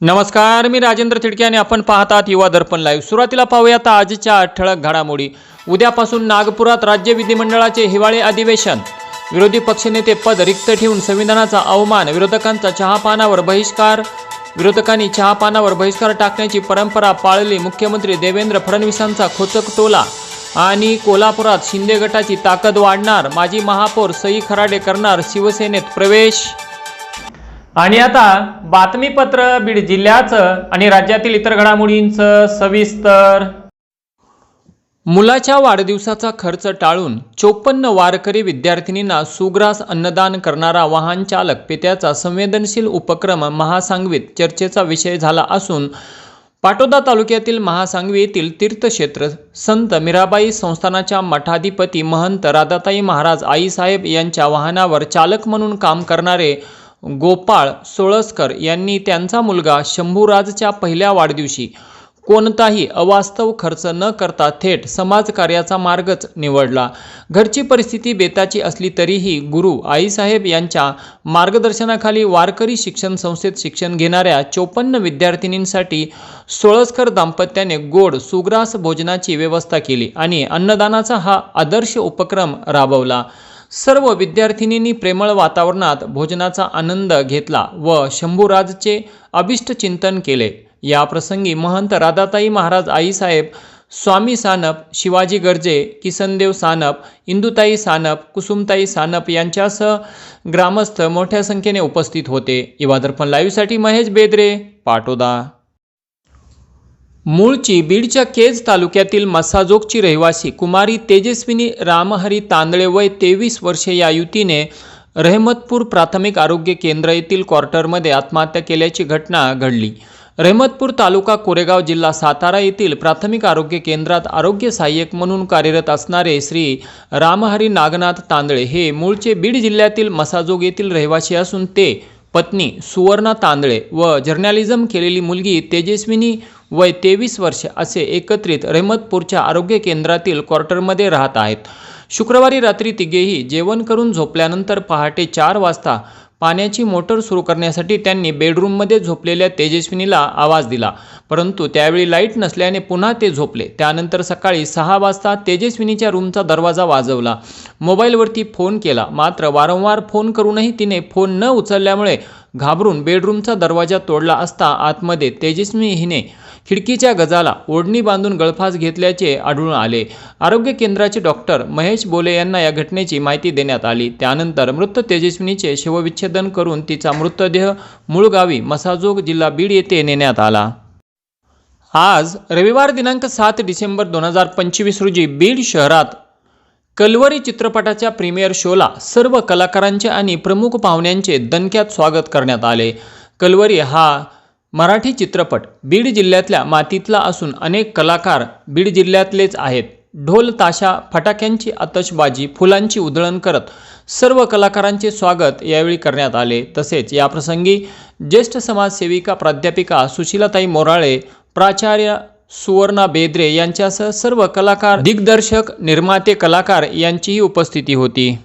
नमस्कार मी राजेंद्र थिडके आणि आपण पाहतात युवा दर्पण लाईव्ह सुरुवातीला पाहूयात आजच्या ठळक घडामोडी. उद्यापासून नागपुरात राज्य विधिमंडळाचे हिवाळी अधिवेशन. विरोधी पक्षनेते पद रिक्त ठेवून संविधानाचा अवमान विरोधकांचा चहापानावर बहिष्कार विरोधकांनी चहापानावर बहिष्कार टाकण्याची परंपरा पाळली मुख्यमंत्री देवेंद्र फडणवीसांचा खोचक टोला आणि कोल्हापुरात शिंदे गटाची ताकद वाढणार माजी महापौर सई खराडे करणार शिवसेनेत प्रवेश. आणि आता बातमीपत्र बीड जिल्ह्याचं आणि राज्यातील इतर घडामोडींचं सविस्तर. मुलाच्या वाढदिवसाचा खर्च टाळून चोपन्न वारकरी विद्यार्थिनींना सुग्रास अन्नदान करणारा वाहन चालक पेत्याचा संवेदनशील उपक्रम महासांगवीत चर्चेचा विषय झाला असून पाटोदा तालुक्यातील महासांगवी येथील तीर्थक्षेत्र संत मीराबाई संस्थानाच्या मठाधिपती महंत राधाताई महाराज आईसाहेब यांच्या वाहनावर चालक म्हणून काम करणारे गोपाळ सोळसकर यांनी त्यांचा मुलगा शंभूराजच्या पहिल्या वाढदिवशी कोणताही अवास्तव खर्च न करता थेट समाजकार्याचा मार्गच निवडला. घरची परिस्थिती बेताची असली तरीही गुरु आईसाहेब यांच्या मार्गदर्शनाखाली वारकरी शिक्षण संस्थेत शिक्षण घेणाऱ्या चोपन्न विद्यार्थिनींसाठी सोळसकर दाम्पत्याने गोड सुग्रास भोजनाची व्यवस्था केली आणि अन्नदानाचा हा आदर्श उपक्रम राबवला. सर्व विद्यार्थिनींनी प्रेमळ वातावरणात भोजनाचा आनंद घेतला व शंभूराजचे अभिष्ट चिंतन केले. या प्रसंगी महंत राधाताई महाराज आईसाहेब स्वामी सानप शिवाजी गर्जे किसनदेव सानप इंदुताई सानप कुसुमताई सानप यांच्यासह ग्रामस्थ मोठ्या संख्येने उपस्थित होते. इवादर्पण लाईव्हसाठी महेश बेदरे पाटोदा. मूळची बीडच्या केज तालुक्यातील मसाजोगची रहिवासी कुमारी तेजस्विनी रामहरी तांदळे वय तेवीस वर्षे या युतीने रहमतपूर प्राथमिक आरोग्य केंद्र येथील क्वार्टरमध्ये आत्महत्या केल्याची घटना घडली. रहमतपूर तालुका कोरेगाव जिल्हा सातारा येथील प्राथमिक आरोग्य केंद्रात आरोग्य सहाय्यक म्हणून कार्यरत असणारे श्री रामहरी नागनाथ तांदळे हे मूळचे बीड जिल्ह्यातील मसाजोग येथील रहिवासी असून ते पत्नी सुवर्णा तांदळे व जर्नॅलिझम केलेली मुलगी तेजस्विनी वय तेवीस वर्ष असे एकत्रित रहमतपूरच्या आरोग्य केंद्रातील क्वार्टरमध्ये राहत आहेत. शुक्रवारी रात्री तिघेही जेवण करून झोपल्यानंतर पहाटे चार वाजता पाण्याची मोटर सुरू करण्यासाठी त्यांनी बेडरूममध्ये झोपलेल्या तेजस्विनीला आवाज दिला. परंतु त्यावेळी लाइट नसल्याने पुन्हा ते झोपले. त्यानंतर सकाळी सहा वाजता तेजस्विनीच्या रूमचा दरवाजा वाजवला. मोबाईलवरती फोन केला. मात्र वारंवार फोन करूनही तिने फोन न उचलल्यामुळे घाबरून बेडरूमचा दरवाजा तोडला असता आतमध्ये तेजस्वी हिने खिडकीच्या गजाला ओढणी बांधून गळफास घेतल्याचे आढळून आले. आरोग्य केंद्राचे डॉक्टर महेश बोले यांना या घटनेची माहिती देण्यात आली. त्यानंतर मृत तेजस्विनीचे शवविच्छेदन करून तिचा मृतदेह मूळगावी मसाजोग जिल्हा बीड येथे नेण्यात आला. आज रविवार दिनांक सात डिसेंबर दोन हजार पंचवीस रोजी बीड शहरात कलवरी चित्रपटाच्या प्रीमियर शोला सर्व कलाकारांचे आणि प्रमुख पाहुण्यांचे दणक्यात स्वागत करण्यात आले. कलवरी हा मराठी चित्रपट बीड जिल्ह्यातल्या मातीतला असून अनेक कलाकार बीड जिल्ह्यातलेच आहेत. ढोल ताशा फटाक्यांची आतषबाजी फुलांची उधळण करत सर्व कलाकारांचे स्वागत यावेळी करण्यात आले. तसेच याप्रसंगी ज्येष्ठ समाजसेविका प्राध्यापिका सुशीलाताई मोराळे प्राचार्य सुवर्णा बेद्रे यांच्यासह सर्व कलाकार दिग्दर्शक निर्माते कलाकार यांचीही उपस्थिती होती.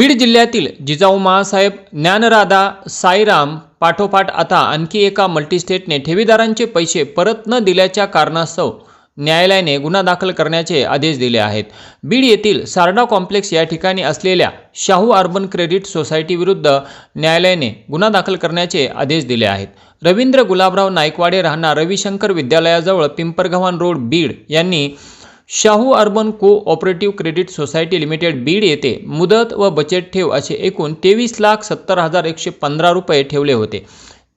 बीड जिल्ह्यातील जिजाऊ महासाहेब ज्ञानराधा साईराम पाठोपाठ आता आणखी एका मल्टीस्टेटने ठेवीदारांचे पैसे परत न दिल्याच्या कारणास्तव न्यायालयाने गुन्हा दाखल करण्याचे आदेश दिले आहेत. बीड येथील सारडा कॉम्प्लेक्स या ठिकाणी असलेल्या शाहू अर्बन क्रेडिट सोसायटी विरुद्ध न्यायालयाने गुन्हा दाखल करण्याचे आदेश दिले आहेत. रवींद्र गुलाबराव नाईकवाडे राहणार रविशंकर विद्यालयाजवळ पिंपरगव्हाण रोड बीड यांनी Shahu urban cooperative credit society limited Beed येथे मुदत व बचत ठेव असे एकूण तेवीस लाख सत्तर हजार एकशे पंधरा रुपये ठेवले होते.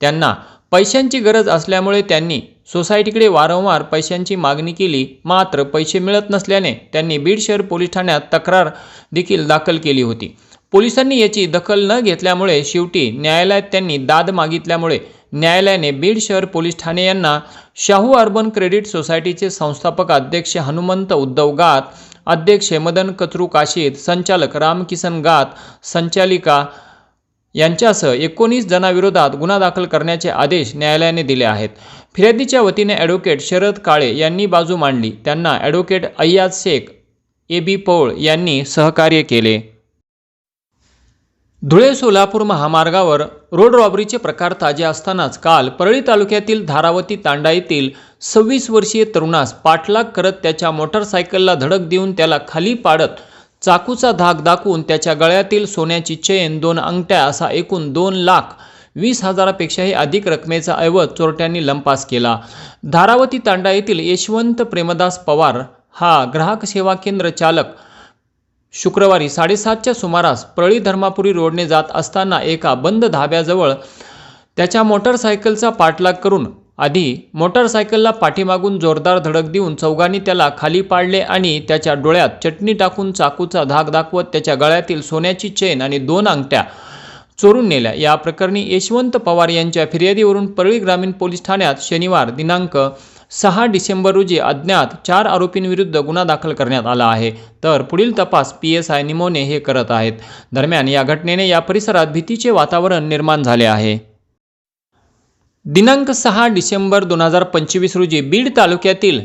त्यांना पैशांची गरज असल्यामुळे त्यांनी सोसायटीकडे वारंवार पैशांची मागणी केली. मात्र पैसे मिळत नसल्याने त्यांनी बीड शहर पोलीस ठाण्यात तक्रार देखील दाखल केली होती. पोलिसांनी याची दखल न घेतल्यामुळे शेवटी न्यायालयात त्यांनी दाद मागितल्यामुळे न्यायालयाने बीड शहर पोलीस ठाणे यांना शाहू अर्बन क्रेडिट सोसायटीचे संस्थापक अध्यक्ष हनुमंत उद्धव गात अध्यक्ष मदन कचरू काशीद संचालक रामकिसन गात संचालिका यांच्यासह एकोणीस जणांविरोधात गुन्हा दाखल करण्याचे आदेश न्यायालयाने दिले आहेत. फिर्यादीच्या वतीने ॲडव्होकेट शरद काळे यांनी बाजू मांडली. त्यांना advocate Ayyaz Shaikh A B Paul यांनी सहकार्य केले. धुळे सोलापूर महामार्गावर रोड रॉबरीचे प्रकार ताजे असतानाच काल परळी तालुक्यातील धारावती तांडा येथील सव्वीस वर्षीय तरुणास पाठलाग करत त्याच्या मोटरसायकलला धडक देऊन त्याला खाली पाडत चाकूचा धाक दाखवून त्याच्या गळ्यातील सोन्याची चेन दोन अंगठ्या असा एकूण दोन लाख वीस हजारापेक्षाही अधिक रकमेचा ऐवज चोरट्यांनी लंपास केला. धारावती तांडा येथील यशवंत प्रेमदास पवार हा ग्राहक सेवा केंद्र चालक शुक्रवारी साडेसातच्या सुमारास परळी धर्मापुरी रोडने जात असताना एका बंद धाब्याजवळ त्याच्या मोटरसायकलचा पाठलाग करून आधी मोटरसायकलला पाठीमागून जोरदार धडक देऊन चौघांनी त्याला खाली पाडले आणि त्याच्या डोळ्यात चटणी टाकून चाकूचा धाक दाखवत त्याच्या गळ्यातील सोन्याची चेन आणि दोन अंगठ्या चोरून नेल्या. या प्रकरणी यशवंत पवार यांच्या फिर्यादीवरून परळी ग्रामीण पोलीस ठाण्यात शनिवार दिनांक सहा डिसेंबर रोजी अज्ञात चार आरोपींविरुद्ध गुन्हा दाखल करण्यात आला आहे. तर पुढील तपास पी एस आय निमोने हे करत आहेत. दरम्यान या घटनेने या परिसरात भीतीचे वातावरण निर्माण झाले आहे. दिनांक सहा डिसेंबर दोन हजार पंचवीस रोजी बीड तालुक्यातील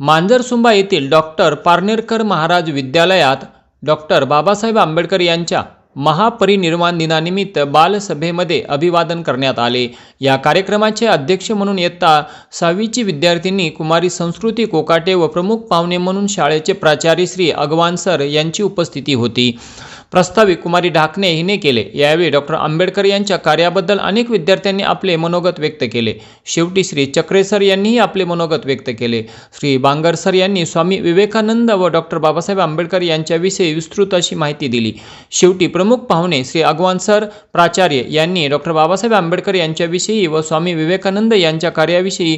मांजरसुंबा येथील डॉक्टर पारनेरकर महाराज विद्यालयात डॉक्टर बाबासाहेब आंबेडकर यांच्या महापरिनिर्वाण दिनानिमित्त बालसभेमध्ये अभिवादन करण्यात आले. या कार्यक्रमाचे अध्यक्ष म्हणून इयत्ता सहावीची विद्यार्थिनी कुमारी संस्कृती कोकाटे व प्रमुख पाहुणे म्हणून शाळेचे प्राचार्य श्री अगवान सर यांची उपस्थिती होती. प्रस्तावित कुमारी ढाकणे हिने केले. यावेळी डॉक्टर आंबेडकर यांच्या कार्याबद्दल अनेक विद्यार्थ्यांनी आपले मनोगत व्यक्त केले. शेवटी श्री चक्रेसर यांनीही आपले मनोगत व्यक्त केले. श्री बांगर सर यांनी स्वामी विवेकानंद व डॉक्टर बाबासाहेब आंबेडकर यांच्याविषयी विस्तृत अशी माहिती दिली. शेवटी प्रमुख पाहुणे श्री अगवान सर प्राचार्य यांनी डॉक्टर बाबासाहेब आंबेडकर यांच्याविषयी व स्वामी विवेकानंद यांच्या कार्याविषयी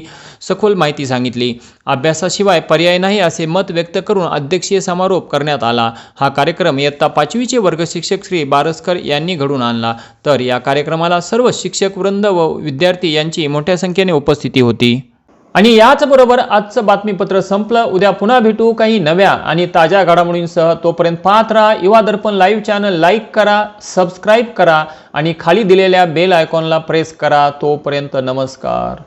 सखोल माहिती सांगितली. अभ्यासाशिवाय पर्याय नाही असे मत व्यक्त करून अध्यक्षीय समारोप करण्यात आला. हा कार्यक्रम इयत्ता पाचवीचे वर्ग शिक्षक श्री बारसकर यांनी घडून आणला. तर या कार्यक्रमाला सर्व शिक्षक वृंद व विद्यार्थी यांची मोठ्या संख्येने उपस्थिती होती. आणि याचबरोबर आजचं बातमीपत्र संपलं. उद्या पुन्हा भेटू. काही नव्या आणि ताज्या घडामोडींसह तोपर्यंत पाहत राहा. Yuva Darpan live channel like करा सबस्क्राईब करा आणि खाली दिलेल्या बेल आयकॉनला प्रेस करा. तोपर्यंत नमस्कार.